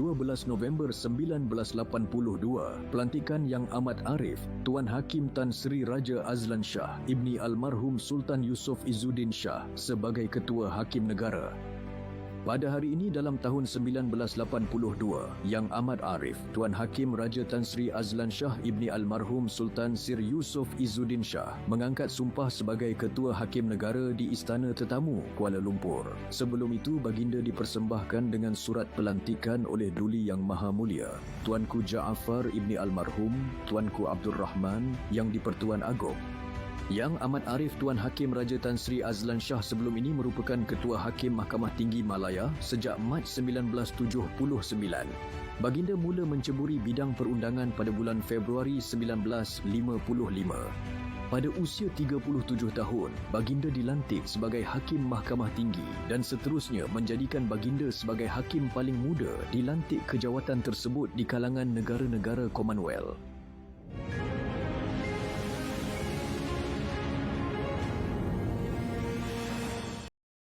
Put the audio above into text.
12 November 1982, pelantikan Yang Amat Arif, Tuan Hakim Tan Sri Raja Azlan Shah, Ibni Almarhum Sultan Yusof Izzuddin Shah sebagai Ketua Hakim Negara. Pada hari ini dalam tahun 1982, Yang Amat Arif, Tuan Hakim Raja Tan Sri Azlan Shah Ibni Almarhum Sultan Sir Yusof Izzuddin Shah mengangkat sumpah sebagai Ketua Hakim Negara di Istana Tetamu, Kuala Lumpur. Sebelum itu, baginda dipersembahkan dengan surat pelantikan oleh Duli Yang Maha Mulia, Tuanku Jaafar Ibni Almarhum, Tuanku Abdul Rahman yang di-Pertuan Agong. Yang Amat Arif Tuan Hakim Raja Tan Sri Azlan Shah sebelum ini merupakan Ketua Hakim Mahkamah Tinggi Malaya sejak Mac 1979. Baginda mula menceburi bidang perundangan pada bulan Februari 1955. Pada usia 37 tahun, Baginda dilantik sebagai Hakim Mahkamah Tinggi dan seterusnya menjadikan Baginda sebagai Hakim paling muda dilantik kejawatan tersebut di kalangan negara-negara Commonwealth.